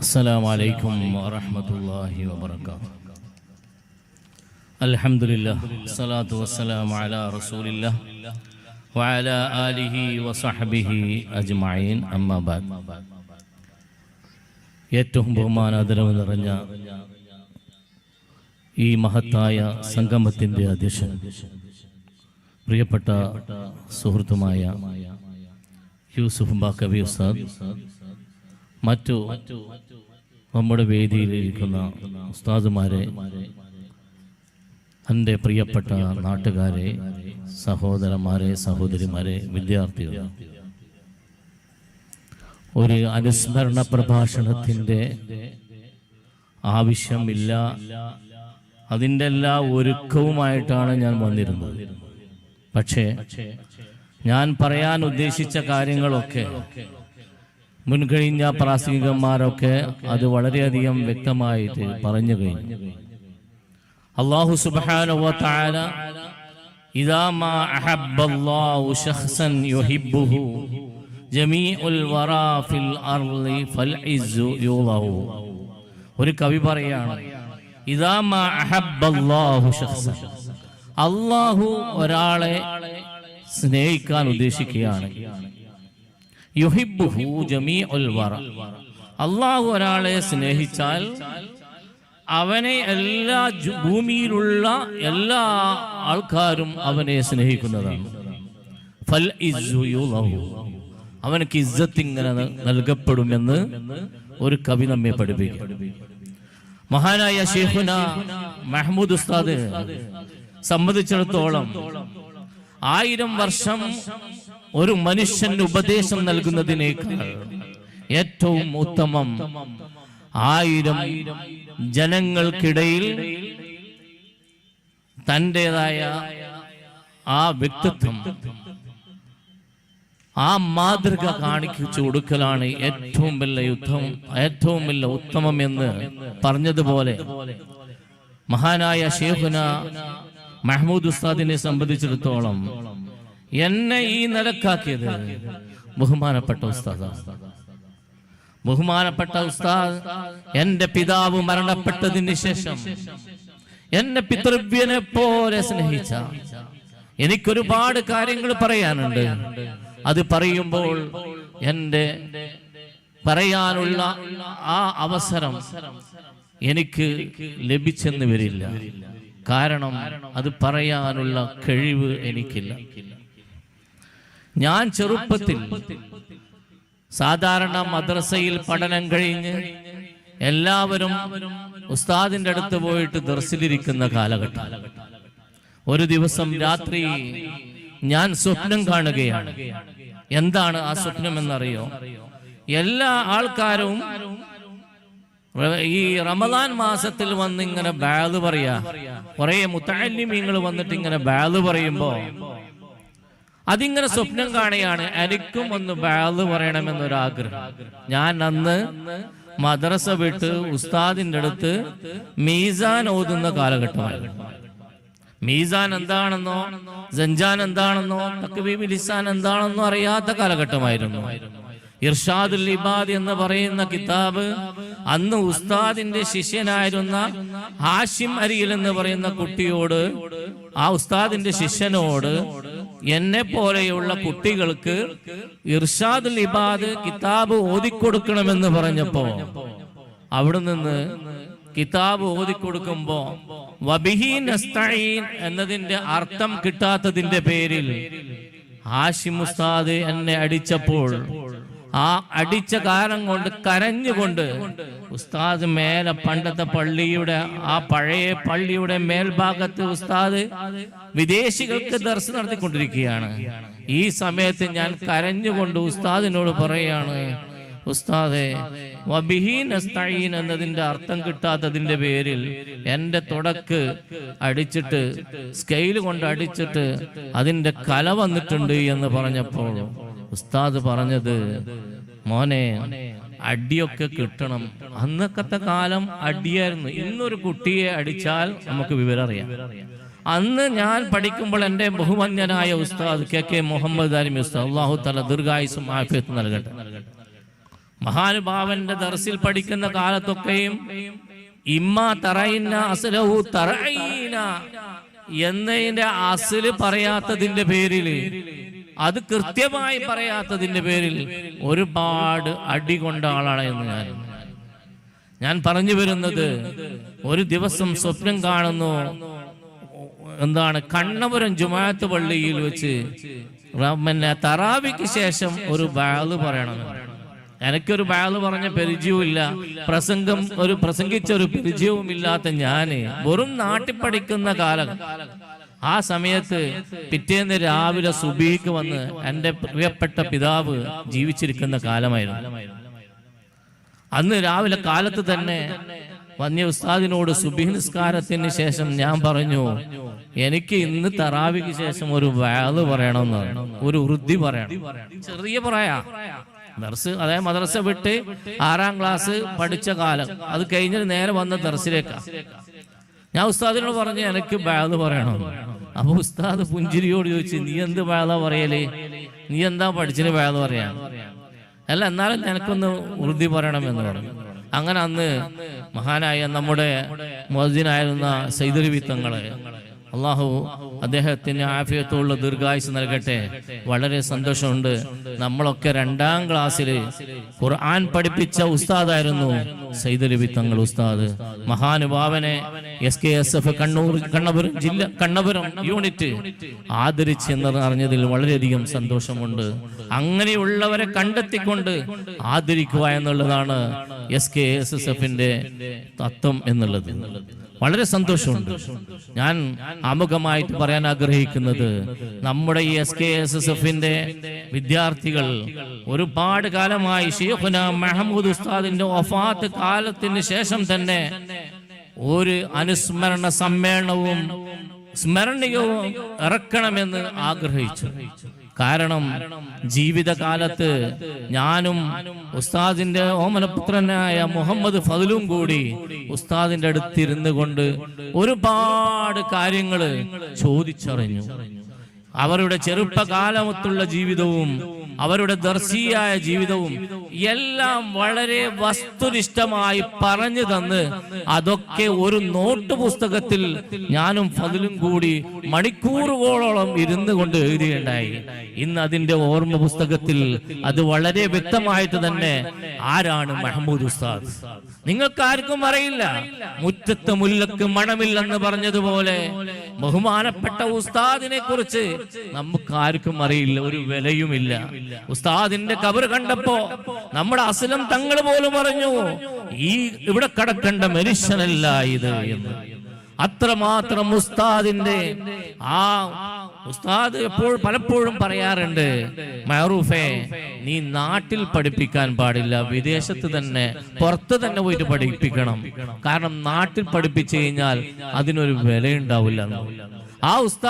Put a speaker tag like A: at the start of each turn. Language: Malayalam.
A: السلام عليكم ورحمة الله وبركاته الحمد لله الصلاة والسلام على رسول الله وعلى آله وصحبه أجمعين أما بعد ഏറ്റവും ബഹുമാനാദരവ് നിറഞ്ഞ ഈ മഹത്തായ സംഗമത്തിൻ്റെ അധ്യക്ഷൻ പ്രിയപ്പെട്ട സുഹൃത്തുമായ യൂസുഫ് ബാക്കബി ഉസ്താദ് മറ്റു നമ്മുടെ വേദിയിലിരിക്കുന്ന ഉസ്താദുമാരെ എന്റെ പ്രിയപ്പെട്ട നാട്ടുകാരെ സഹോദരന്മാരെ സഹോദരിമാരെ വിദ്യാർത്ഥികൾ ഒരു അനുസ്മരണ പ്രഭാഷണത്തിന്റെ ആവശ്യമില്ല. അതിന്റെ എല്ലാ ഒരുക്കവുമായിട്ടാണ് ഞാൻ വന്നിരുന്നത്. പക്ഷേ ഞാൻ പറയാൻ ഉദ്ദേശിച്ച കാര്യങ്ങളൊക്കെ മുൻകഴിഞ്ഞ പ്രാസംഗികന്മാരൊക്കെ അത് വളരെയധികം വ്യക്തമായിട്ട് പറഞ്ഞു കഴിഞ്ഞു. അള്ളാഹു സുബാന ഒരു കവി പറയാണ് അള്ളാഹു ഒരാളെ സ്നേഹിക്കാൻ ഉദ്ദേശിക്കുകയാണ്. അള്ളാഹു ഒരാളെ സ്നേഹിച്ചാൽ അവനെ എല്ലാ ഭൂമിയിലുള്ള എല്ലാ ആൾക്കാരും അവനെ സ്നേഹിക്കുന്നതാണ്. ഫൽ. അവനക്ക് ഇസ്സത്ത് ഇങ്ങനെ നൽകപ്പെടുമെന്ന് ഒരു കവി നമ്മെ പഠിപ്പിക്കും. മഹാനായ ഷെയ്ഖുന മഹ്മൂദ് ഉസ്താദ് സംബന്ധിച്ചിടത്തോളം ആയിരം വർഷം ഒരു മനുഷ്യന് ഉപദേശം നൽകുന്നതിനേക്കാൾ ഏറ്റവും ഉത്തമം ആയിരം ജനങ്ങൾക്കിടയിൽ തന്റെതായ ആ വ്യക്തിത്വം ആ മാതൃക കാണിച്ചു കൊടുക്കലാണ് ഏറ്റവും വലിയ യുദ്ധം ഏറ്റവും വലിയ ഉത്തമം എന്ന് പറഞ്ഞതുപോലെ. മഹാനായ ഷേഖുന മഹ്മൂദ് ഉസ്താദിനെ സംബന്ധിച്ചിടത്തോളം എന്നെ ഈ നിലക്കാക്കിയത് ബഹുമാനപ്പെട്ട ഉസ്താദ. ബഹുമാനപ്പെട്ട ഉസ്താദ് എന്റെ പിതാവ് മരണപ്പെട്ടതിന് ശേഷം എന്നെ പിതൃവ്യനെ പോലെ സ്നേഹിച്ച എനിക്കൊരുപാട് കാര്യങ്ങൾ പറയാനുണ്ട്. അത് പറയുമ്പോൾ എന്റെ പറയാനുള്ള ആ അവസരം എനിക്ക് ലഭിച്ചെന്ന് വരില്ല. കാരണം അത് പറയാനുള്ള കഴിവ് എനിക്കില്ല. ഞാൻ ചെറുപ്പത്തിൽ സാധാരണ മദ്രസയിൽ പഠനം കഴിഞ്ഞ് എല്ലാവരും ഉസ്താദിന്റെ അടുത്ത് പോയിട്ട് ദർശിലിരിക്കുന്ന കാലഘട്ടം. ഒരു ദിവസം രാത്രി ഞാൻ സ്വപ്നം കാണുകയാണ്. എന്താണ് ആ സ്വപ്നം എന്നറിയോ? എല്ലാ ആൾക്കാരും ഈ റമദാൻ മാസത്തിൽ വന്ന് ഇങ്ങനെ ബാൽ പറയാ. കുറെ മുത്താലിമീങ്ങൾ വന്നിട്ട് ഇങ്ങനെ ബാൽ പറയുമ്പോ അതിങ്ങനെ സ്വപ്നം കാണുകയാണ് എനിക്കും ഒന്ന് ബാൽ പറയണമെന്നൊരാഗ്രഹം. ഞാൻ അന്ന് മദ്രസ വിട്ട് ഉസ്താദിന്റെ അടുത്ത് മീസാൻ ഓതുന്ന കാലഘട്ടമായിരുന്നു മീസാൻ എന്താണെന്നോ ജഞ്ചാൻ എന്താണെന്നോ തക്വീബ് ലിസാൻ എന്താണെന്നോ അറിയാത്ത കാലഘട്ടമായിരുന്നു. ഇർഷാദുൽ ഇബാദ് എന്ന് പറയുന്ന കിതാബ് അന്ന് ഉസ്താദിന്റെ ശിഷ്യനായിരുന്ന ഹാഷിം അരിയിൽ എന്ന് പറയുന്ന കുട്ടിയോട് ആ ഉസ്താദിന്റെ ശിഷ്യനോട് എന്നെ പോലെയുള്ള കുട്ടികൾക്ക് ഇർഷാദുൽ ഇബാദ് കിതാബ് ഓതിക്കൊടുക്കണമെന്ന് പറഞ്ഞപ്പോ അവിടെ നിന്ന് കിതാബ് ഓതിക്കൊടുക്കുമ്പോ വബിഹീൻ എന്നതിന്റെ അർത്ഥം കിട്ടാത്തതിന്റെ പേരിൽ ഹാഷിം ഉസ്താദ് എന്നെ അടിച്ചപ്പോൾ ആ അടിച്ച കാരണം കൊണ്ട് കരഞ്ഞുകൊണ്ട് ഉസ്താദ് മേലെ പണ്ടത്തെ പള്ളിയുടെ ആ പഴയ പള്ളിയുടെ മേൽഭാഗത്ത് ഉസ്താദ് വിദേശികൾക്ക് ദർശനം നടത്തിക്കൊണ്ടിരിക്കുകയാണ്. ഈ സമയത്ത് ഞാൻ കരഞ്ഞുകൊണ്ട് ഉസ്താദിനോട് പറയാണ് ഉസ്താദെ വബിഹീൻ അസ്തഈൻ എന്നതിന്റെ അർത്ഥം കിട്ടാത്തതിന്റെ പേരിൽ എന്റെ തുടക്ക് അടിച്ചിട്ട് സ്കെയിൽ കൊണ്ട് അടിച്ചിട്ട് അതിന്റെ കല വന്നിട്ടുണ്ട് എന്ന് പറഞ്ഞപ്പോൾ ഉസ്താദ് പറഞ്ഞത് മോനെ അടിയൊക്കെ കിട്ടണം. അന്നക്കത്തെ കാലം അടിയായിരുന്നു. ഇന്നൊരു കുട്ടിയെ അടിച്ചാൽ നമുക്ക് വിവരം അറിയാം. അന്ന് ഞാൻ പഠിക്കുമ്പോൾ എന്റെ ബഹുമന്യനായ ഉസ്താദ് കെ കെ മുഹമ്മദ് അലിമി ഉസ്താദ് അള്ളാഹു തല ദീർഘായുസും ആഫിയത്തും നൽകട്ടെ. മഹാനുഭാവന്റെ ദർസിൽ പഠിക്കുന്ന കാലത്തൊക്കെയും ഇമ്മ തറയിന്ന അസലഹു തറയിന എന്നതിന്റെ അസിൽ പറയാത്തതിന്റെ പേരിൽ അത് കൃത്യമായി പറയാത്തതിന്റെ പേരിൽ ഒരുപാട് അടി കൊണ്ട ആളാണ് എന്ന് ഞാൻ. ഞാൻ പറഞ്ഞു വരുന്നത് ഒരു ദിവസം സ്വപ്നം കാണുന്നു. എന്താണ്? കണ്ണപുരം ജുമാത്ത് പള്ളിയിൽ വെച്ച് പിന്നെ തറാവിക്ക് ശേഷം ഒരു ബാൽ പറയണം. എനിക്കൊരു ബാൽ പറഞ്ഞ പരിചയവുമില്ല. പ്രസംഗം ഒരു പ്രസംഗിച്ച ഒരു പരിചയവും ഇല്ലാത്ത ഞാൻ വെറും നാട്ടിൽ പഠിക്കുന്ന കാലം. ആ സമയത്ത് പിറ്റേന്ന് രാവിലെ സുബീക്ക് വന്ന് എന്റെ പ്രിയപ്പെട്ട പിതാവ് ജീവിച്ചിരിക്കുന്ന കാലമായിരുന്നു. അന്ന് രാവിലെ കാലത്ത് തന്നെ വന്യ ഉസ്താദിനോട് സുബി നിസ്കാരത്തിന് ശേഷം ഞാൻ പറഞ്ഞു എനിക്ക് ഇന്ന് തറാവിക്ക് ശേഷം ഒരു വേൾ പറയണമെന്ന് ഒരു വൃദ്ധി പറയണം. ചെറിയ പറയാ. ദർസ് അതായത് മദ്രസ വിട്ട് ആറാം ക്ലാസ് പഠിച്ച കാലം. അത് കഴിഞ്ഞിട്ട് നേരെ വന്ന ദർസിലേക്കാ. ഞാൻ ഉസ്താദിനോട് പറഞ്ഞു എനിക്ക് ബാൽ പറയണം. അപ്പൊ ഉസ്താദ് പുഞ്ചിരിയോട് ചോദിച്ചു നീ എന്ത് ബാല പറയലേ? നീ എന്താ പഠിച്ചിന് ബാൽ പറയാ? അല്ല എന്നാലും നിനക്കൊന്ന് പറയണം എന്ന് പറഞ്ഞു. അങ്ങനെ അന്ന് മഹാനായ നമ്മുടെ മോദിനായിരുന്ന സൈദരവിത്തങ്ങൾ അള്ളാഹു അദ്ദേഹത്തിന് ആഫിയത്തുള്ള ദീർഘായുസ് നൽകട്ടെ. വളരെ സന്തോഷമുണ്ട്. നമ്മളൊക്കെ രണ്ടാം ക്ലാസ്സിൽ ഖുർആൻ പഠിപ്പിച്ച ഉസ്താദായിരുന്നു സൈദലബി തങ്ങൾ ഉസ്താദ്. മഹാനുഭാവനെ S K S F Kannur Kannapuram ജില്ല കണ്ണപുരം യൂണിറ്റ് ആദരിച്ചെന്ന് അറിഞ്ഞതിൽ വളരെയധികം സന്തോഷമുണ്ട്. അങ്ങനെയുള്ളവരെ കണ്ടെത്തിക്കൊണ്ട് ആദരിക്കുക എന്നുള്ളതാണ് എസ് കെ എസ് എസ് എഫിന്റെ തത്വം എന്നുള്ളത്. വളരെ സന്തോഷമുണ്ട്. ഞാൻ ആമുഖമായിട്ട് പറയാൻ ആഗ്രഹിക്കുന്നത് നമ്മുടെ ഈ എസ് കെ എസ് എസ് എഫിന്റെ വിദ്യാർത്ഥികൾ ഒരുപാട് കാലമായി ഷെയ്ഖുന മെഹമ്മൂദ് ഉസ്താദിന്റെ വഫാത്ത് കാലത്തിന് ശേഷം തന്നെ ഒരു അനുസ്മരണ സമ്മേളനവും സ്മരണീയവും ഇറക്കണമെന്ന് ആഗ്രഹിച്ചു. കാരണം ജീവിതകാലത്ത് ഞാനും ഉസ്താദിന്റെ ഓമനപുത്രനായ മുഹമ്മദ് ഫതിലും കൂടി ഉസ്താദിന്റെ അടുത്തിരുന്ന് കൊണ്ട് ഒരുപാട് കാര്യങ്ങൾ ചോദിച്ചറിഞ്ഞു. അവരുടെ ചെറുപ്പകാലത്തുള്ള ജീവിതവും അവരുടെ ദർശിയായ ജീവിതവും എല്ലാം വളരെ വസ്തുനിഷ്ഠമായി പറഞ്ഞു തന്ന് അതൊക്കെ ഒരു നോട്ട് പുസ്തകത്തിൽ ഞാനും ഫതിലും കൂടി മണിക്കൂറുകളോളം ഇരുന്നു കൊണ്ട് എഴുതുകയുണ്ടായി ഇന്ന് അതിന്റെ ഓർമ്മ പുസ്തകത്തിൽ അത് വളരെ വ്യക്തമായിട്ട് തന്നെ ആരാണ് മഹമ്മൂദ് ഉസ്താദ്? നിങ്ങൾക്ക് ആർക്കും അറിയില്ല. മുറ്റത്ത് മുല്ലക്ക് മണമില്ലെന്ന് പറഞ്ഞതുപോലെ ബഹുമാനപ്പെട്ട ഉസ്താദിനെ കുറിച്ച് നമുക്ക് ആർക്കും അറിയില്ല ഒരു വിലയുമില്ല. ഉസ്താദിന്റെ കബർ കണ്ടപ്പോ നമ്മുടെ അസലം തങ്ങൾ പോലും പറഞ്ഞു ഈ ഇവിടെ കടക്കേണ്ട മനുഷ്യനല്ല ഇത് എന്ന്. അത്രമാത്രം ഉസ്താദിന്റെ ആ ഉസ്താദ് എപ്പോൾ പലപ്പോഴും പറയാറുണ്ട് മഹറൂഫേ നീ നാട്ടിൽ പഠിപ്പിക്കാൻ പാടില്ല വിദേശത്ത് തന്നെ പുറത്ത് തന്നെ പോയിട്ട് പഠിപ്പിക്കണം. കാരണം നാട്ടിൽ പഠിപ്പിച്ചു കഴിഞ്ഞാൽ അതിനൊരു വിലയുണ്ടാവില്ല. ആ ഉസ്താദ്